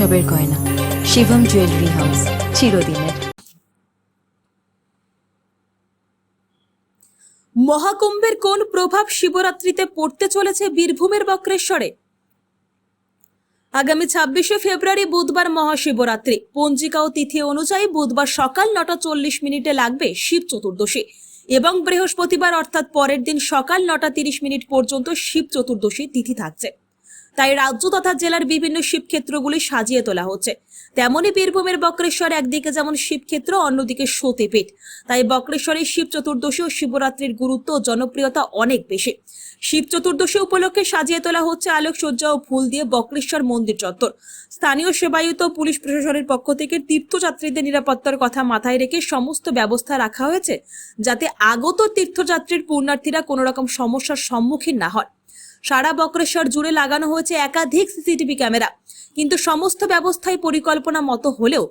উৎসবের গয়না। Shivam jewellery house চিরদিনের। মহাকুম্ভের কোন প্রভাব শিবরাত্রিতে পড়তে চলেছে বীরভূমের বক্রেশ্বরে? আগামী ছাব্বিশে ফেব্রুয়ারি বুধবার মহাশিবরাত্রি। পঞ্জিকা ও তিথি অনুযায়ী বুধবার সকাল নটা চল্লিশ মিনিটে লাগবে শিব চতুর্দশী। এবং বৃহস্পতিবার অর্থাৎ পরের দিন সকাল নটা তিরিশ মিনিট পর্যন্ত শিব চতুর্দশী তিথি থাকছে। তাই রাজ্য তথা জেলার বিভিন্ন শিবক্ষেত্রগুলি সাজিয়ে তোলা হচ্ছে। তেমনই বীরভূমের বক্রেশ্বর একদিকে যেমন শিবক্ষেত্র, অন্যদিকে সতীপীঠ। তাই বক্রেশ্বরের শিব চতুর্দশী ও শিবরাত্রির গুরুত্ব ও জনপ্রিয়তা অনেক বেশি। শিব চতুর্দশী উপলক্ষে সাজিয়ে তোলা হচ্ছে আলোকসজ্জা ও ফুল দিয়ে বক্রেশ্বর মন্দির চত্বর। স্থানীয় সেবায়িত পুলিশ প্রশাসনের পক্ষ থেকে তীর্থযাত্রীদের নিরাপত্তার কথা মাথায় রেখে সমস্ত ব্যবস্থা রাখা হয়েছে, যাতে আগত তীর্থযাত্রীর পুণ্যার্থীরা কোনো রকম সমস্যার সম্মুখীন না হয়। সারা বক্রেশ্বর জুড়ে লাগানো হয়েছে একাধিক সিসিটিভি ক্যামেরা। কিন্তু সমস্ত ব্যবস্থাই পরিকল্পনা মতো হলেও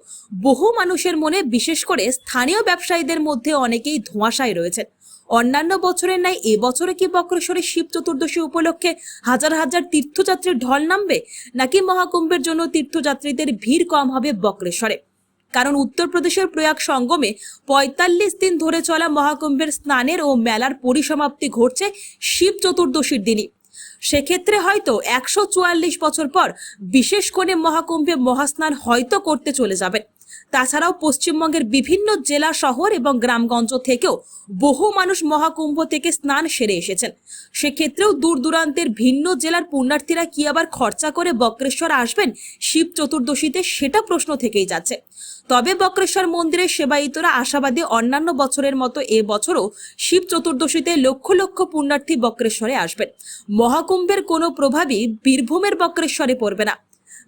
বহু মানুষের মনে, বিশেষ করে স্থানীয় ব্যবসায়ীদের মধ্যে অনেকেই ধোঁয়াশায় রয়েছেন। অন্যান্য বছরের ন্যায় এবছরে কি বক্রেশ্বরে শিব চতুর্দশী উপলক্ষে হাজার হাজার তীর্থযাত্রীর ঢল নামবে, নাকি মহাকুম্ভের জন্য তীর্থযাত্রীদের ভিড় কম হবে বক্রেশ্বরে? কারণ উত্তরপ্রদেশের প্রয়াগ সঙ্গমে পঁয়তাল্লিশ দিন ধরে চলা মহাকুম্ভের স্নানের ও মেলার পরিসমাপ্তি ঘটছে শিব চতুর্দশীর দিনই। সেক্ষেত্রে হয়তো একশো চুয়াল্লিশ বছর পর বিশেষ করে মহাকুম্ভে মহাস্নান হয়তো করতে চলে যাবেন। তাছাড়াও পশ্চিমবঙ্গের বিভিন্ন জেলা, শহর এবং গ্রামগঞ্জ থেকেও বহু মানুষ মহাকুম্ভ থেকে স্নান সেরে এসেছেন। সেক্ষেত্রেও দূর দূরান্তের ভিন্ন জেলার পুণ্যার্থীরা কি আবার খরচা করে বক্রেশ্বর আসবেন শিব চতুর্দশীতে সেটা প্রশ্ন থেকেই যাচ্ছে। তবে বক্রেশ্বর মন্দিরের সেবায়িতরা আশাবাদী অন্যান্য বছরের মতো এ বছরও শিব চতুর্দশীতে লক্ষ লক্ষ পুণ্যার্থী বক্রেশ্বরে আসবেন। মহাকুম্ভের কোনো প্রভাবই বীরভূমের বক্রেশ্বরে পড়বে না।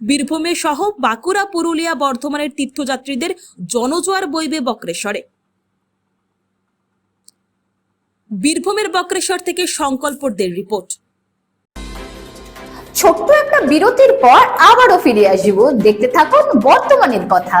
বীরভূমে সহ বাঁকুড়া, পুরুলিয়া, বর্ধমানের তীর্থযাত্রীদের জনজোয়ার বইবে বক্রেশ্বরে। বীরভূমের বক্রেশ্বর থেকে সংকল্পদের রিপোর্ট। ছোট্ট একটা বিরতির পর আবারও ফিরে আসব। দেখতে থাকুন বর্তমানের কথা।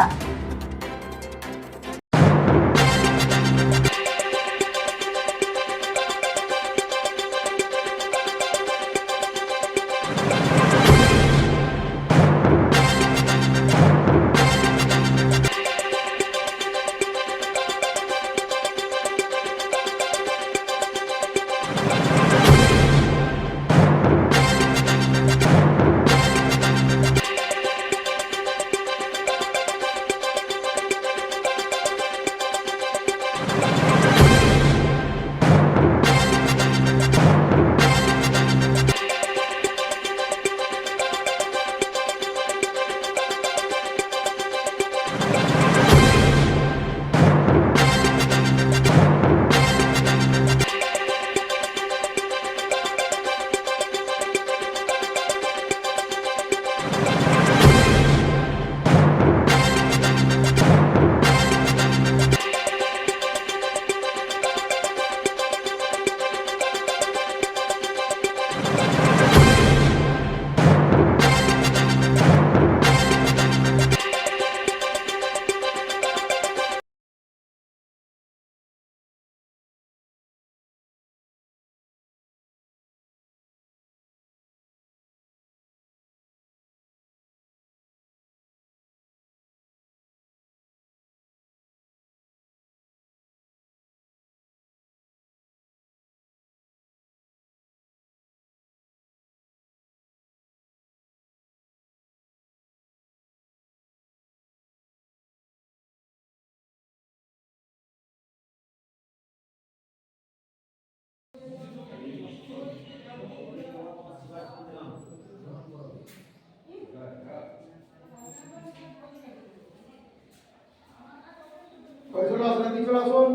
চলে আসুন এদিকে আসুন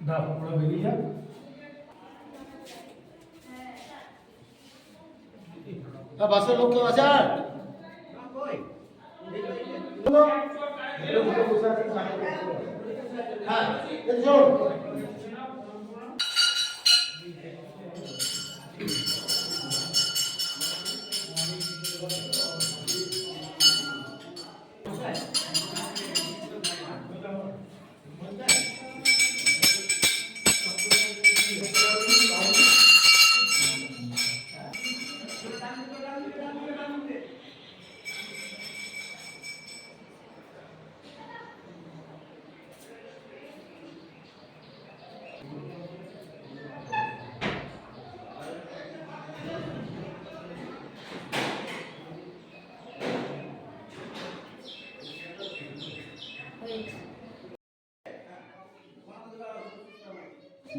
দা পুরো বেরিয়ে যাক হ্যাঁ বাসের লোক কেউ আছে? হ্যাঁ এদিকে চলুন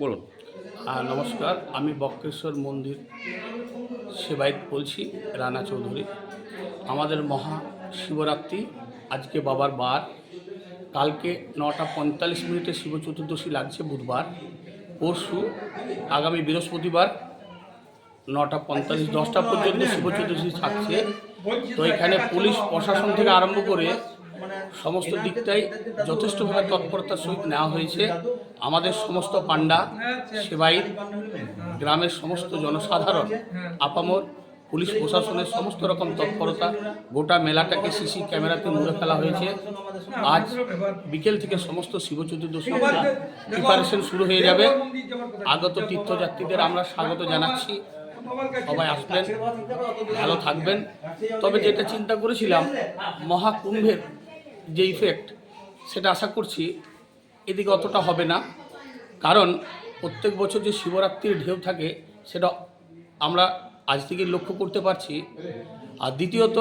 বলুন। নমস্কার, আমি বক্রেশ্বর মন্দির সেবায়ত বলছি, রানা চৌধুরী। আমাদের মহা শিবরাত্রি, আজকে বাবার বার। কালকে নটা পঁয়তাল্লিশ মিনিটে শিব চতুর্দশী লাগছে বুধবার। পরশু, আগামী বৃহস্পতিবার, নটা পঁয়তাল্লিশ, দশটা পর্যন্ত শিব চতুর্দশী থাকছে। তো এখানে পুলিশ, প্রশাসন থেকে আরম্ভ করে সমস্ত দিকটাই যথেষ্টভাবে তৎপরতার সহিত নেওয়া হয়েছে। আমাদের সমস্ত পাণ্ডা সেবাইত গ্রামের সমস্ত জনসাধারণ আপামর পুলিশ প্রশাসনের সমস্ত রকম তৎপরতা গোটা মেলাটাকে সিসি ক্যামেরাতে মুড়ে ফেলা হয়েছে। আজ বিকেল থেকে সমস্ত শিব চতুর্দশী প্রিপারেশন শুরু হয়ে যাবে। আগত তীর্থযাত্রীদের আমরা স্বাগত জানাচ্ছি। সবাই আসবেন ভালো থাকবেন। তবে যেটা চিন্তা করেছিলাম মহাকুম্ভের যে ইফেক্ট সেটা আশা করছি এদিকে অতটা হবে না। কারণ প্রত্যেক বছর যে শিবরাত্রির ঢেউ থাকে সেটা আমরা আজ থেকে লক্ষ্য করতে পারছি। আর দ্বিতীয়ত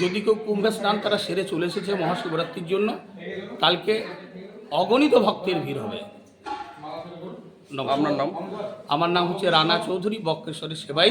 যদি কেউ কুম্ভে স্নান তারা সেরে চলে এসেছে মহাশিবরাত্রির জন্য কালকে অগণিত ভক্তের ভিড় হবে। আপনার নাম? আমার নাম হচ্ছে রানা চৌধুরী বক্রেশ্বরের সেবাই